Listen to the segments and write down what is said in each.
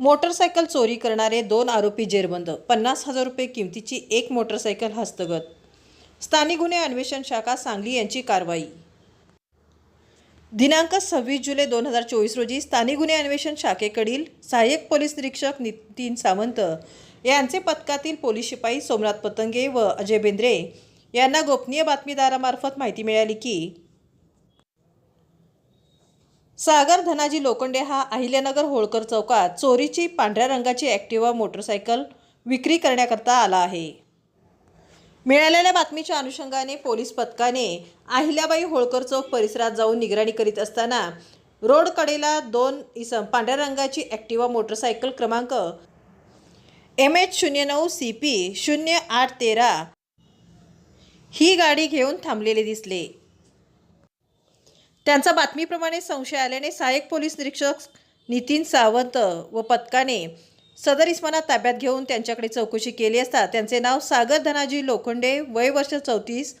Motorcycle चोरी करणारे दोन आरोपी जेरबंद. पन्नास हजार रुपये किमतीची एक मोटरसायकल हस्तगत. स्थानिक गुन्हे अन्वेषण शाखा सांगली यांची कारवाई. दिनांक सव्वीस जुलै दोन हजार चोवीस रोजी स्थानिक गुन्हे अन्वेषण शाखेकडील सहाय्यक पोलीस निरीक्षक नितीन सावंत यांचे पथकातील पोलीस शिपाई सोमनाथ पतंगे व अजय बेंद्रे यांना गोपनीय बातमीदारामार्फत माहिती मिळाली की सागर धनाजी लोखंडे हा अहिल्यानगर होळकर चौकात चोरीची पांढऱ्या रंगाची ॲक्टिवा मोटरसायकल विक्री करण्याकरता आला आहे. मिळालेल्या बातमीच्या अनुषंगाने पोलीस पथकाने अहिल्याबाई होळकर चौक परिसरात जाऊन निगराणी करीत असताना रोड कडेला दोन इसम पांढऱ्या रंगाची ॲक्टिवा मोटरसायकल क्रमांक एम एच शून्य नऊ सी पी शून्य आठ तेरा ही गाडी घेऊन थांबलेले दिसले. त्यांचा बातमीप्रमाणे संशय आल्याने सहाय्यक पोलीस निरीक्षक नितीन सावंत व पथकाने सदर इस्माना ताब्यात घेऊन त्यांच्याकडे चौकशी केली असता त्यांचे नाव सागर धनाजी लोखंडे वय वर्ष चौतीस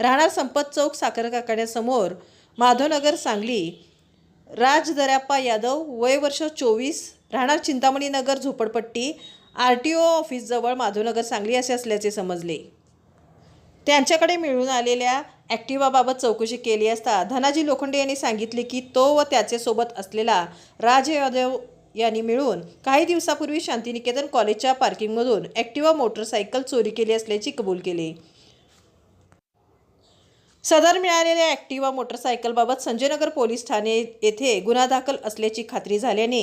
राहणार संपत चौक साखर कारखान्यासमोर माधवनगर सांगली राज दर्याप्पा यादव वय वर्ष चोवीस राहणार चिंतामणी नगर झोपडपट्टी आर टी ओ ऑफिसजवळ माधवनगर सांगली असे असल्याचे समजले. त्यांच्याकडे मिळून आलेल्या ॲक्टिवाबाबत चौकशी केली असता धनाजी लोखंडे यांनी सांगितले की तो व त्याचे सोबत असलेला राज यादव यांनी मिळून काही दिवसापूर्वी शांतिनिकेतन कॉलेजच्या पार्किंगमधून ॲक्टिवा मोटरसायकल चोरी केली असल्याची कबूल केली. सदर मिळालेल्या ॲक्टिवा मोटरसायकलबाबत संजयनगर पोलीस ठाणे येथे गुन्हा दाखल असल्याची खात्री झाल्याने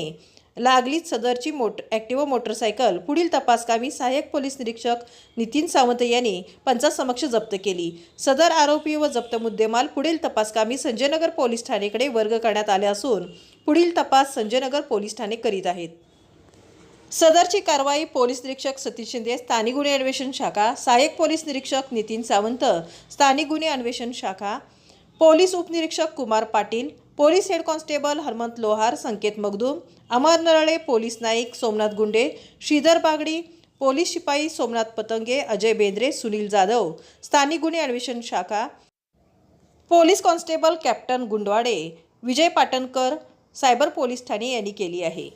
लागलीच सदरची मोट ॲक्टिवा मोटरसायकल. पुढील तपासकामी सहाय्यक पोलीस निरीक्षक नितीन सावंत यांनी पंचासमक्ष जप्त केली. सदर आरोपी व जप्त मुद्देमाल पुढील तपासकामी संजयनगर पोलीस ठाणेकडे वर्ग करण्यात आले असून पुढील तपास संजयनगर पोलीस ठाणे करीत आहेत. सदरची कारवाई पोलीस निरीक्षक सतीश शिंदे स्थानिक गुन्हे अन्वेषण शाखा सहाय्यक पोलीस निरीक्षक नितीन सावंत स्थानिक गुन्हे अन्वेषण शाखा पोलीस उपनिरीक्षक Kumar Patil police head constable Harmant Lohar Sanket Magdum Amar Narale police Naik Somnath Gunde Shridhar Bagdi police शिपाई सोमनाथ पतंगे अजय बेंद्रे सुनील जाधव स्थानिक गुन्हे अन्वेषण शाखा police constable captain Gundwade Vijay Patankar cyber police Thane यांनी केली आहे.